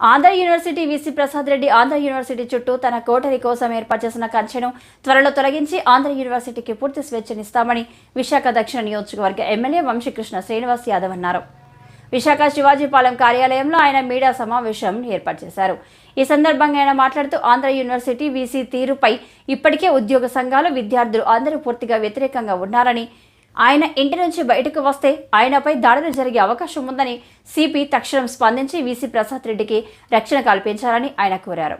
Andhra university VC Prasad Reddy Andhra university చుట్టూ తన coterie కోసం ఏర్పాటు చేసిన కంచెను త్వరలో తొలగించి ఆంధ్ర యూనివర్సిటీకి పూర్తి స్వేచ్ఛనిస్తామని విశాఖ దక్షిణ నియోజకవర్గ ఎమ్మెల్యే వంశీకృష్ణ శ్రీనివాస్ యాదవ్ అన్నారు. విశాఖ శివాజీపాలెం కార్యాలయంలో ఆయన మీడియా సమావేశం ఏర్పాటు చేశారు. ఈ సందర్భంగా ఆయన మాట్లాడుతూ ఆంధ్ర యూనివర్సిటీ వీసీ తీరుపై ఇప్పటికే ఉద్యోగ సంఘాలు విద్యార్థులు అందరూ పూర్తిగా వ్యతిరేకంగా ఉన్నారని ఆయన ఇంటి నుంచి బయటకు వస్తే ఆయనపై దాడులు జరిగే అవకాశం ఉందని సిపి తక్షణం స్పందించి వీసీ ప్రసాద్ రెడ్డికి రక్షణ కల్పించాలని ఆయన కోరారు.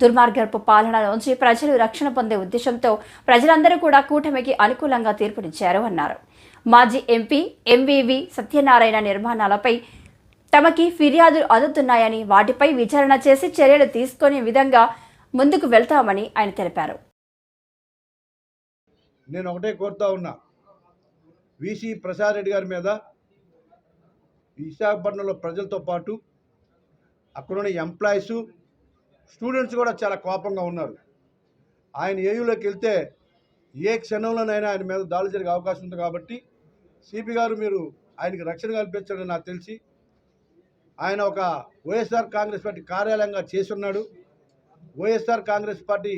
దుర్మార్గపు పాలన నుంచి ప్రజలు రక్షణ పొందే ఉద్దేశంతో ప్రజలందరూ కూడా కూటమికి అనుకూలంగా తీర్పునిచ్చారు అన్నారు. మాజీ ఎంపీ ఎంవివి సత్యనారాయణ నిర్మాణాలపై తమకి ఫిర్యాదులు అందుతున్నాయని వాటిపై విచారణ చేసి చర్యలు తీసుకునే విధంగా ముందుకు వెళ్తామని ఆయన తెలిపారు. నేను ఒకటే కోరుతా ఉన్నా. వీసీ ప్రసాద్ రెడ్డి గారి మీద విశాఖపట్నంలో ప్రజలతో పాటు అక్కడున్న ఎంప్లాయీస్ స్టూడెంట్స్ కూడా చాలా కోపంగా ఉన్నారు. ఆయన ఏయులోకి వెళ్తే ఏ క్షణంలోనైనా ఆయన మీద దాడులు జరిగే అవకాశం ఉంది కాబట్టి సిపి గారు మీరు ఆయనకి రక్షణ కల్పించడం నాకు తెలిసి ఆయన ఒక వైఎస్ఆర్ కాంగ్రెస్ పార్టీ కార్యాలయంగా చేసి ఉన్నాడు వైఎస్ఆర్ కాంగ్రెస్ పార్టీ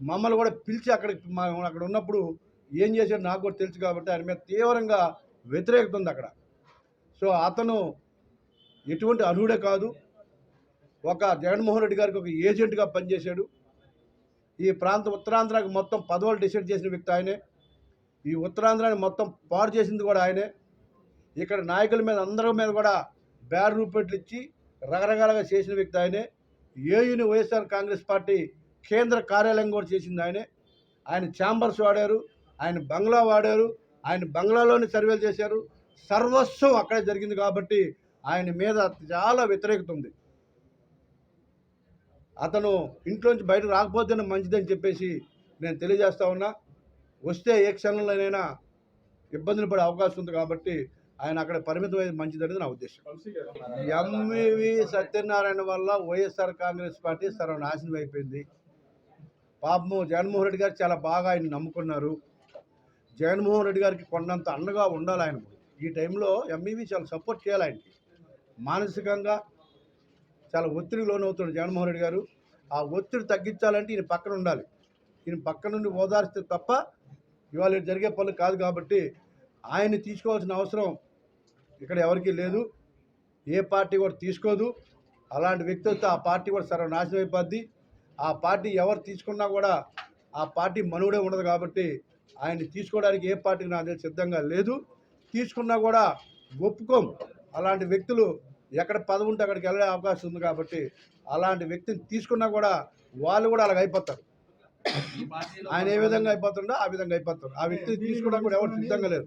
మమ్మల్ని కూడా పిలిచి అక్కడికి అక్కడ ఉన్నప్పుడు ఏం చేశాడు నాకు కూడా తెలుసు కాబట్టి ఆయన మీద తీవ్రంగా వ్యతిరేకత ఉంది అక్కడ. సో అతను ఎటువంటి అర్హుడే కాదు. ఒక జగన్మోహన్ రెడ్డి గారికి ఒక ఏజెంట్గా పనిచేశాడు. ఈ ప్రాంత ఉత్తరాంధ్రకి మొత్తం పదవులు డిసైడ్ చేసిన వ్యక్తి ఆయనే. ఈ ఉత్తరాంధ్రాన్ని మొత్తం పాడు చేసింది కూడా ఆయనే. ఇక్కడ నాయకుల మీద అందరి మీద కూడా బ్యాడ్ రూపెట్లు ఇచ్చి రకరకాలుగా చేసిన వ్యక్తి ఆయనే. ఏయుని వైఎస్ఆర్ కాంగ్రెస్ పార్టీ కేంద్ర కార్యాలయం కూడా చేసింది ఆయనే. ఆయన ఛాంబర్స్ వాడారు. ఆయన బంగ్లా వాడారు ఆయన బంగ్లాలోని సర్వేలు చేశారు. సర్వస్వం అక్కడే జరిగింది కాబట్టి ఆయన మీద చాలా వ్యతిరేకత ఉంది. అతను ఇంట్లోంచి బయట రాకపోతేనే మంచిదని చెప్పేసి నేను తెలియజేస్తా ఉన్నా. వస్తే ఏ క్షణంలోనైనా ఇబ్బందులు పడే అవకాశం ఉంది కాబట్టి ఆయన అక్కడ పరిమితమైనది మంచిదనేది నా ఉద్దేశం. ఎంవివి సత్యనారాయణ వల్ల వైఎస్ఆర్ కాంగ్రెస్ పార్టీ సర్వనాశనం అయిపోయింది. పాపము జగన్మోహన్ రెడ్డి గారు చాలా బాగా ఆయన నమ్ముకున్నారు. జగన్మోహన్ రెడ్డి గారికి కొండంత అండగా ఉండాలి ఆయన ఈ టైంలో ఎంఈవి చాలా సపోర్ట్ చేయాలి ఆయనకి. మానసికంగా చాలా ఒత్తిడి లోనవుతున్నాడు జగన్మోహన్ రెడ్డి గారు. ఆ ఒత్తిడి తగ్గించాలంటే ఈయన పక్కన ఉండాలి. ఈయన పక్క నుండి ఓదార్స్తే తప్ప ఇవాళ ఇటు జరిగే పనులు కాదు కాబట్టి ఆయన్ని తీసుకోవాల్సిన అవసరం ఇక్కడ ఎవరికీ లేదు. ఏ పార్టీ కూడా తీసుకోదు. అలాంటి వ్యక్తి ఆ పార్టీ కూడా సర్వనాశనం అయిపోద్ది. ఆ పార్టీ ఎవరు తీసుకున్నా కూడా ఆ పార్టీ మనుగడే ఉండదు కాబట్టి ఆయన్ని తీసుకోవడానికి ఏ పార్టీకి నాకు తెలిసి సిద్ధంగా లేదు. తీసుకున్నా కూడా ఒప్పుకోం. అలాంటి వ్యక్తులు ఎక్కడ పదవి ఉంటే అక్కడికి వెళ్ళే అవకాశం ఉంది కాబట్టి అలాంటి వ్యక్తిని తీసుకున్నా కూడా వాళ్ళు కూడా అలాగ అయిపోతారు. ఆయన ఏ విధంగా అయిపోతుండో ఆ విధంగా అయిపోతారు. ఆ వ్యక్తిని తీసుకోవడానికి కూడా ఎవరు సిద్ధంగా లేరు.